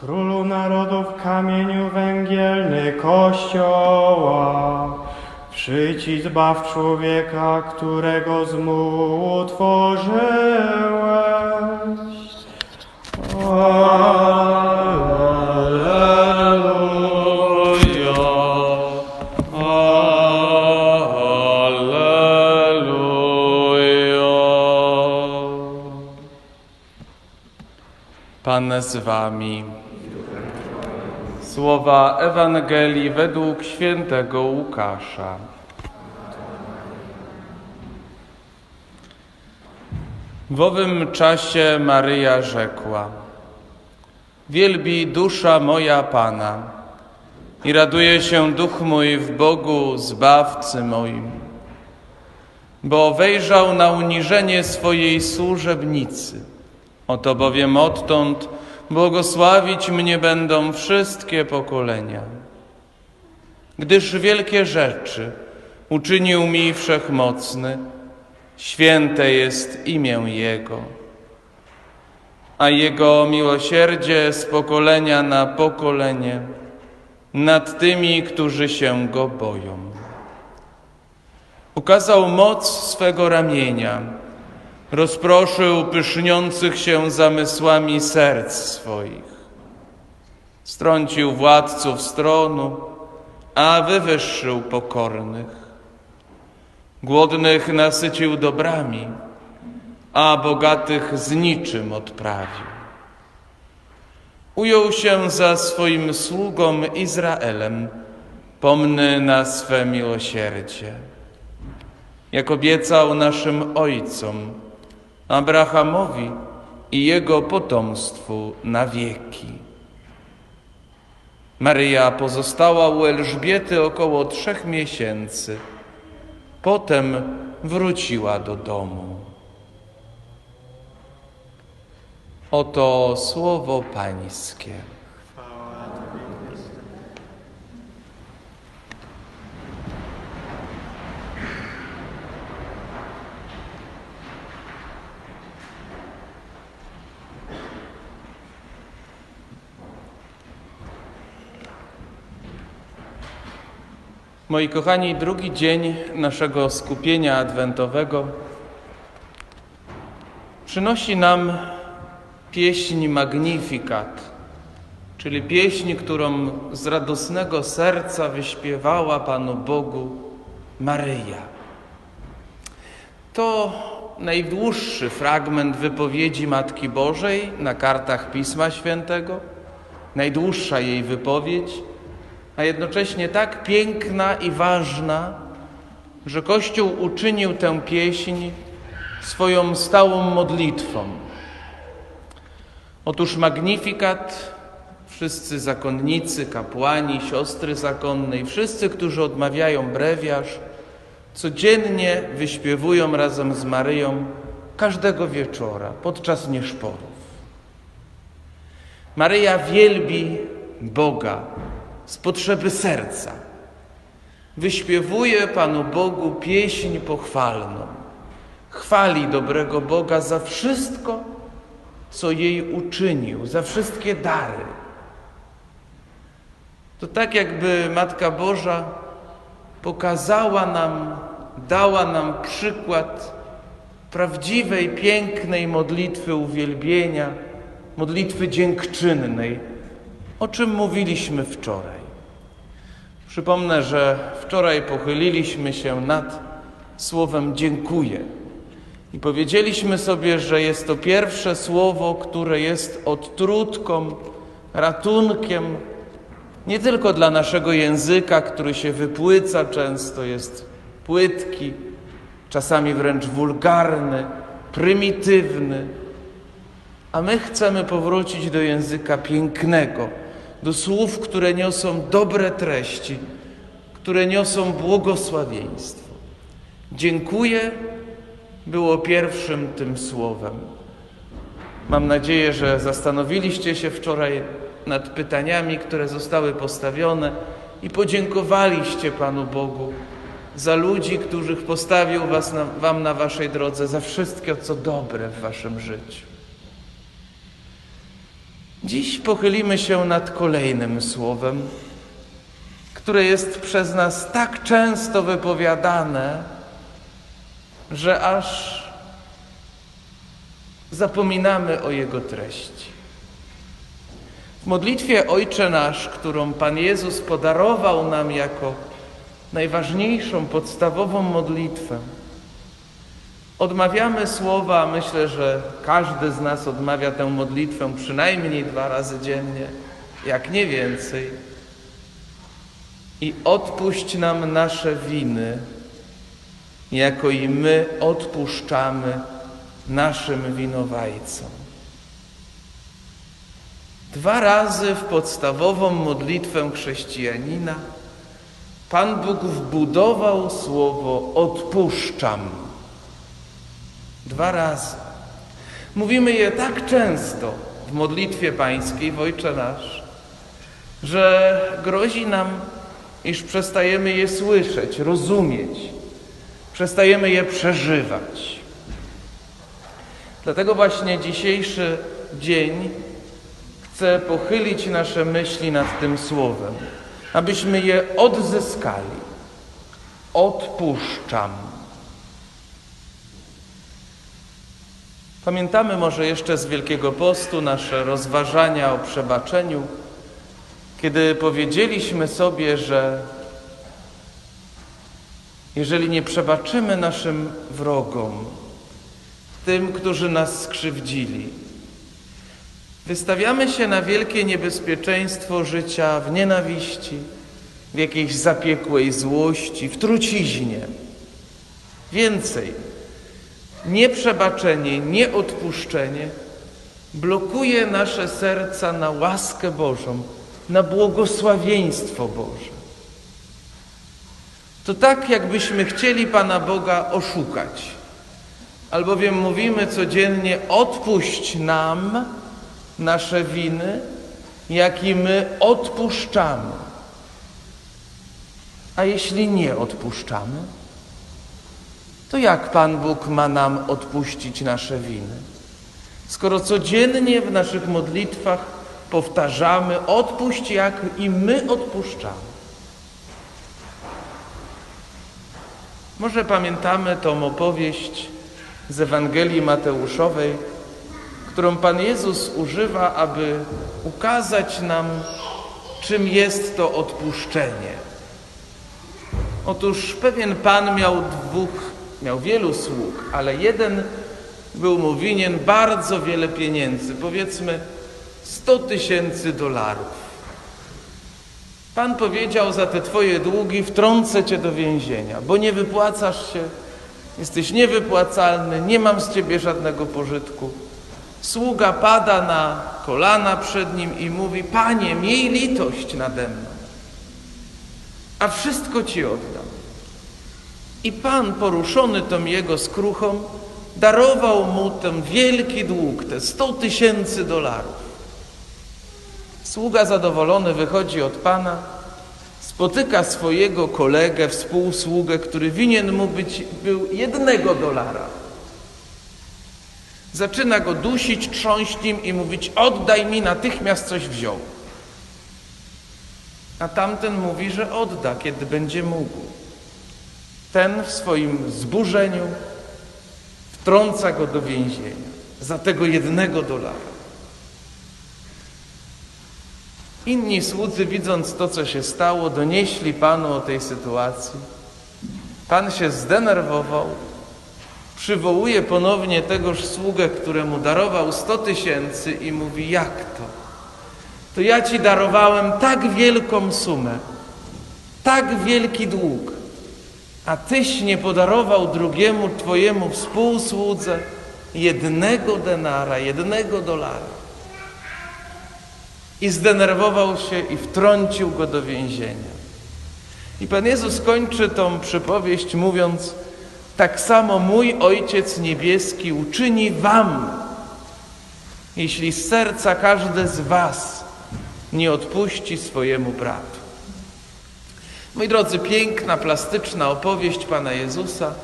Królu narodów kamieniu węgielny Kościoła, przyjdź i zbaw człowieka, którego z mułu utworzyłeś. Alleluja, Alleluja. Pan z wami. Słowa Ewangelii według świętego Łukasza. W owym czasie Maryja rzekła: Wielbi dusza moja Pana i raduje się duch mój w Bogu, zbawcy moim, bo wejrzał na uniżenie swojej służebnicy. Oto bowiem odtąd błogosławić mnie będą wszystkie pokolenia. Gdyż wielkie rzeczy uczynił mi wszechmocny, święte jest imię Jego, a Jego miłosierdzie z pokolenia na pokolenie nad tymi, którzy się Go boją. Ukazał moc swego ramienia, rozproszył pyszniących się zamysłami serc swoich. Strącił władców stronu, a wywyższył pokornych. Głodnych nasycił dobrami, a bogatych z niczym odprawił. Ujął się za swoim sługą Izraelem, pomny na swe miłosierdzie. Jak obiecał naszym ojcom, Abrahamowi i jego potomstwu na wieki. Maryja pozostała u Elżbiety około trzech miesięcy. Potem wróciła do domu. Oto słowo Pańskie. Moi kochani, drugi dzień naszego skupienia adwentowego przynosi nam pieśń Magnificat, czyli pieśń, którą z radosnego serca wyśpiewała Panu Bogu Maryja. To najdłuższy fragment wypowiedzi Matki Bożej na kartach Pisma Świętego, najdłuższa jej wypowiedź a jednocześnie tak piękna i ważna, że Kościół uczynił tę pieśń swoją stałą modlitwą. Otóż Magnifikat, wszyscy zakonnicy, kapłani, siostry zakonne i wszyscy, którzy odmawiają brewiarz, codziennie wyśpiewują razem z Maryją każdego wieczora podczas nieszporów. Maryja wielbi Boga, z potrzeby serca. Wyśpiewuje Panu Bogu pieśń pochwalną. Chwali dobrego Boga za wszystko, co jej uczynił, za wszystkie dary. To tak jakby Matka Boża pokazała nam, dała nam przykład prawdziwej, pięknej modlitwy uwielbienia, modlitwy dziękczynnej, o czym mówiliśmy wczoraj. Przypomnę, że wczoraj pochyliliśmy się nad słowem dziękuję i powiedzieliśmy sobie, że jest to pierwsze słowo, które jest odtrutką, ratunkiem nie tylko dla naszego języka, który się wypłyca, często jest płytki, czasami wręcz wulgarny, prymitywny, a my chcemy powrócić do języka pięknego, do słów, które niosą dobre treści, które niosą błogosławieństwo. Dziękuję było pierwszym tym słowem. Mam nadzieję, że zastanowiliście się wczoraj nad pytaniami, które zostały postawione i podziękowaliście Panu Bogu za ludzi, których postawił was na, Wam na Waszej drodze, za wszystko, co dobre w Waszym życiu. Dziś pochylimy się nad kolejnym słowem, które jest przez nas tak często wypowiadane, że aż zapominamy o jego treści. W modlitwie Ojcze Nasz, którą Pan Jezus podarował nam jako najważniejszą, podstawową modlitwę, odmawiamy słowa, myślę, że każdy z nas odmawia tę modlitwę przynajmniej dwa razy dziennie, jak nie więcej. I odpuść nam nasze winy, jako i my odpuszczamy naszym winowajcom. Dwa razy w podstawową modlitwę chrześcijanina Pan Bóg wbudował słowo odpuszczam. Dwa razy. Mówimy je tak często w modlitwie pańskiej, w Ojcze Nasz, że grozi nam, iż przestajemy je słyszeć, rozumieć, przestajemy je przeżywać. Dlatego właśnie dzisiejszy dzień chce pochylić nasze myśli nad tym słowem, abyśmy je odzyskali. Odpuszczam. Pamiętamy może jeszcze z Wielkiego Postu nasze rozważania o przebaczeniu, kiedy powiedzieliśmy sobie, że jeżeli nie przebaczymy naszym wrogom, tym, którzy nas skrzywdzili, wystawiamy się na wielkie niebezpieczeństwo życia w nienawiści, w jakiejś zapiekłej złości, w truciźnie. Więcej, nieprzebaczenie, nieodpuszczenie blokuje nasze serca na łaskę Bożą, na błogosławieństwo Boże. To tak, jakbyśmy chcieli Pana Boga oszukać. Albowiem mówimy codziennie: odpuść nam nasze winy, jak i my odpuszczamy. A jeśli nie odpuszczamy, to jak Pan Bóg ma nam odpuścić nasze winy? Skoro codziennie w naszych modlitwach powtarzamy: odpuść, jak i my odpuszczamy. Może pamiętamy tą opowieść z Ewangelii Mateuszowej, którą Pan Jezus używa, aby ukazać nam, czym jest to odpuszczenie. Otóż pewien Pan miał dwóch, miał wielu sług, ale jeden był mu winien bardzo wiele pieniędzy, powiedzmy 100 tysięcy dolarów. Pan powiedział, za te twoje długi wtrącę cię do więzienia, bo nie wypłacasz się, jesteś niewypłacalny, nie mam z ciebie żadnego pożytku. Sługa pada na kolana przed nim i mówi: Panie, miej litość nade mną, a wszystko ci oddam. I Pan, poruszony tą jego skruchą, darował mu ten wielki dług, te 100 tysięcy dolarów. Sługa zadowolony wychodzi od Pana, spotyka swojego kolegę, współsługę, który winien mu być, był jednego dolara. Zaczyna go dusić, trząść nim i mówić: Oddaj mi, natychmiast coś wziął. A tamten mówi, że odda, kiedy będzie mógł. Ten w swoim zburzeniu wtrąca go do więzienia za tego jednego dolara. Inni słudzy, widząc to, co się stało, donieśli Panu o tej sytuacji. Pan się zdenerwował, przywołuje ponownie tegoż sługę, któremu darował 100 tysięcy i mówi, jak to? To ja Ci darowałem tak wielką sumę, tak wielki dług, a Tyś nie podarował drugiemu Twojemu współsłudze jednego denara, jednego dolara. I zdenerwował się i wtrącił go do więzienia. I Pan Jezus kończy tą przypowieść mówiąc, tak samo mój Ojciec Niebieski uczyni wam, jeśli z serca każdy z was nie odpuści swojemu bratu. Moi drodzy, piękna, plastyczna opowieść Pana Jezusa.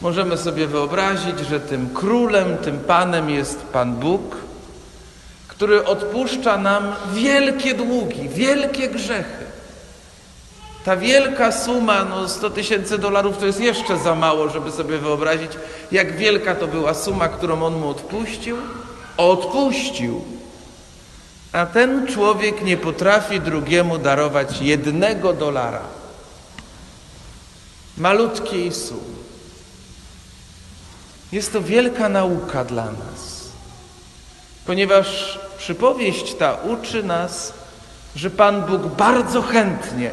Możemy sobie wyobrazić, że tym królem, tym Panem jest Pan Bóg, który odpuszcza nam wielkie długi, wielkie grzechy. Ta wielka suma, no 100 tysięcy dolarów to jest jeszcze za mało, żeby sobie wyobrazić, jak wielka to była suma, którą on mu odpuścił. Odpuścił. A ten człowiek nie potrafi drugiemu darować jednego dolara. Malutkiej sumy. Jest to wielka nauka dla nas, ponieważ przypowieść ta uczy nas, że Pan Bóg bardzo chętnie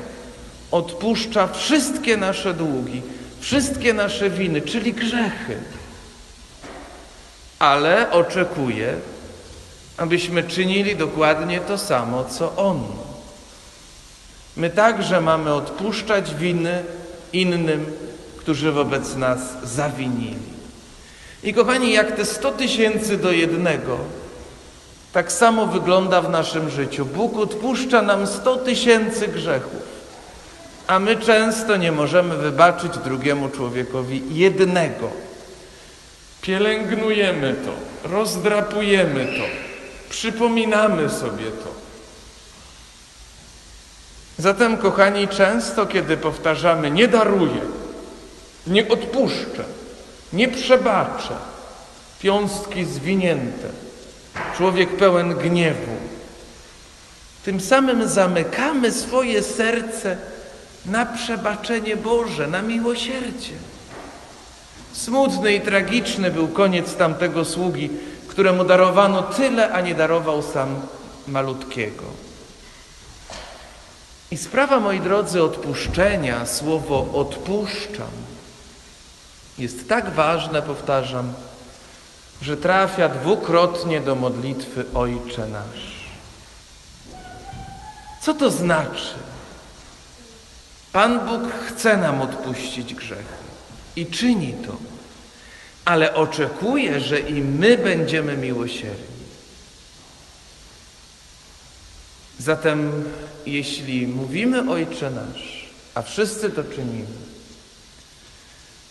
odpuszcza wszystkie nasze długi, wszystkie nasze winy, czyli grzechy, ale oczekuje, abyśmy czynili dokładnie to samo, co On. My także mamy odpuszczać winy innym, którzy wobec nas zawinili. I kochani, jak te 100 tysięcy do jednego, tak samo wygląda w naszym życiu. Bóg odpuszcza nam 100 tysięcy grzechów, a my często nie możemy wybaczyć drugiemu człowiekowi jednego. Pielęgnujemy to, rozdrapujemy to, przypominamy sobie to. Zatem, kochani, często, kiedy powtarzamy nie daruję, nie odpuszczę, nie przebaczę, piąstki zwinięte, człowiek pełen gniewu, tym samym zamykamy swoje serce na przebaczenie Boże, na miłosierdzie. Smutny i tragiczny był koniec tamtego sługi, któremu darowano tyle, a nie darował sam malutkiego. I sprawa, moi drodzy, odpuszczenia, słowo odpuszczam, jest tak ważne, powtarzam, że trafia dwukrotnie do modlitwy Ojcze nasz. Co to znaczy? Pan Bóg chce nam odpuścić grzechy i czyni to, ale oczekuje, że i my będziemy miłosierni. Zatem, jeśli mówimy Ojcze nasz, a wszyscy to czynimy,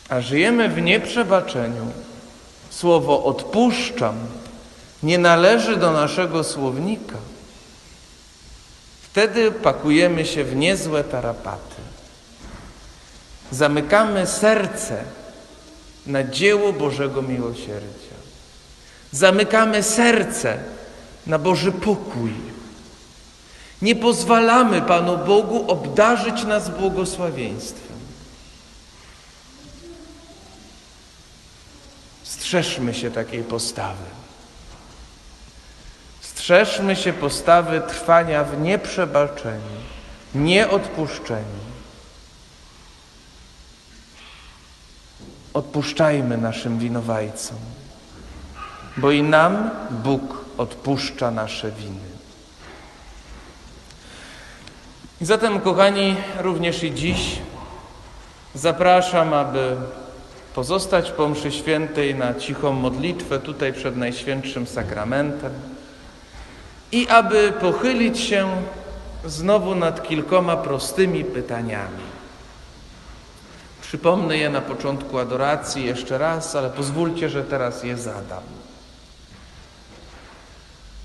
a żyjemy w nieprzebaczeniu, słowo odpuszczam nie należy do naszego słownika, wtedy pakujemy się w niezłe tarapaty. Zamykamy serce na dzieło Bożego miłosierdzia. Zamykamy serce na Boży pokój. Nie pozwalamy Panu Bogu obdarzyć nas błogosławieństwem. Strzeżmy się takiej postawy. Strzeżmy się postawy trwania w nieprzebaczeniu, nieodpuszczeniu. Odpuszczajmy naszym winowajcom, bo i nam Bóg odpuszcza nasze winy. I zatem, kochani, również i dziś zapraszam, aby pozostać po mszy świętej na cichą modlitwę tutaj przed Najświętszym Sakramentem i aby pochylić się znowu nad kilkoma prostymi pytaniami. Przypomnę je na początku adoracji jeszcze raz, ale pozwólcie, że teraz je zadam.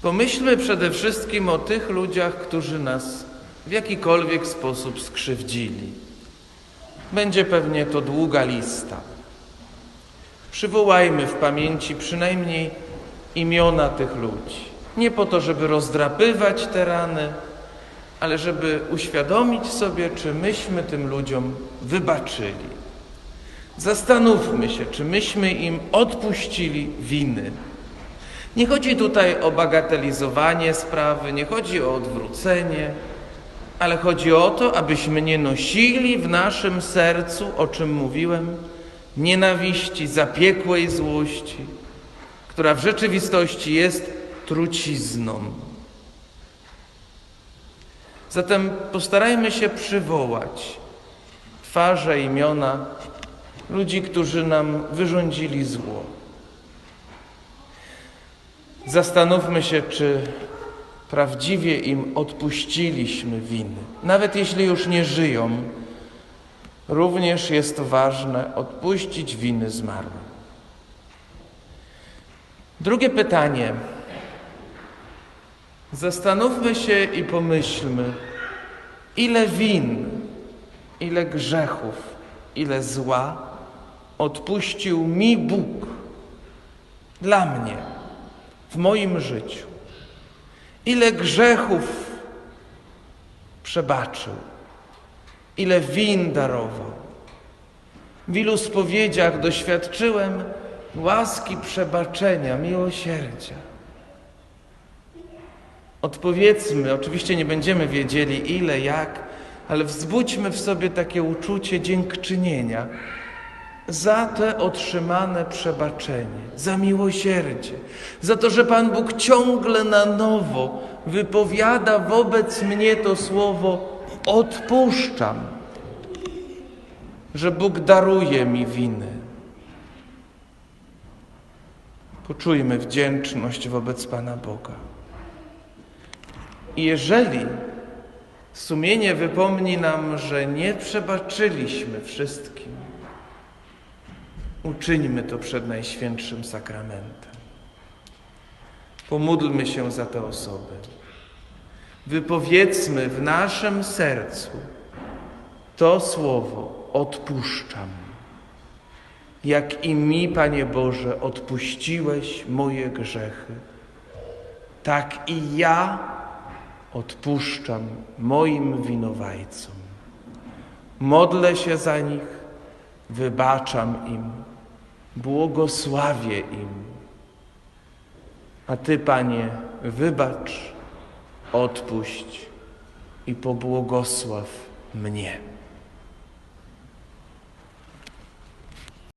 Pomyślmy przede wszystkim o tych ludziach, którzy nas w jakikolwiek sposób skrzywdzili. Będzie pewnie to długa lista. Przywołajmy w pamięci przynajmniej imiona tych ludzi. Nie po to, żeby rozdrapywać te rany, ale żeby uświadomić sobie, czy myśmy tym ludziom wybaczyli. Zastanówmy się, czy myśmy im odpuścili winy. Nie chodzi tutaj o bagatelizowanie sprawy, nie chodzi o odwrócenie, ale chodzi o to, abyśmy nie nosili w naszym sercu, o czym mówiłem, nienawiści, zapiekłej złości, która w rzeczywistości jest trucizną. Zatem postarajmy się przywołać twarze, imiona ludzi, którzy nam wyrządzili zło. Zastanówmy się, czy prawdziwie im odpuściliśmy winy. Nawet jeśli już nie żyją, również jest ważne odpuścić winy zmarłym. Drugie pytanie. Zastanówmy się i pomyślmy, ile win, ile grzechów, ile zła odpuścił mi Bóg dla mnie w moim życiu. Ile grzechów przebaczył, ile win darował. W ilu spowiedziach doświadczyłem łaski przebaczenia, miłosierdzia. Odpowiedzmy, oczywiście nie będziemy wiedzieli ile, jak, ale wzbudźmy w sobie takie uczucie dziękczynienia za te otrzymane przebaczenie, za miłosierdzie, za to, że Pan Bóg ciągle na nowo wypowiada wobec mnie to słowo odpuszczam, że Bóg daruje mi winy. Poczujmy wdzięczność wobec Pana Boga. I jeżeli sumienie wypomni nam, że nie przebaczyliśmy wszystkim, uczyńmy to przed Najświętszym Sakramentem. Pomódlmy się za te osoby. Wypowiedzmy w naszym sercu to słowo odpuszczam. Jak i mi, Panie Boże, odpuściłeś moje grzechy, tak i ja odpuszczam moim winowajcom. Modlę się za nich, wybaczam im, błogosławię im. A Ty, Panie, wybacz, odpuść i pobłogosław mnie.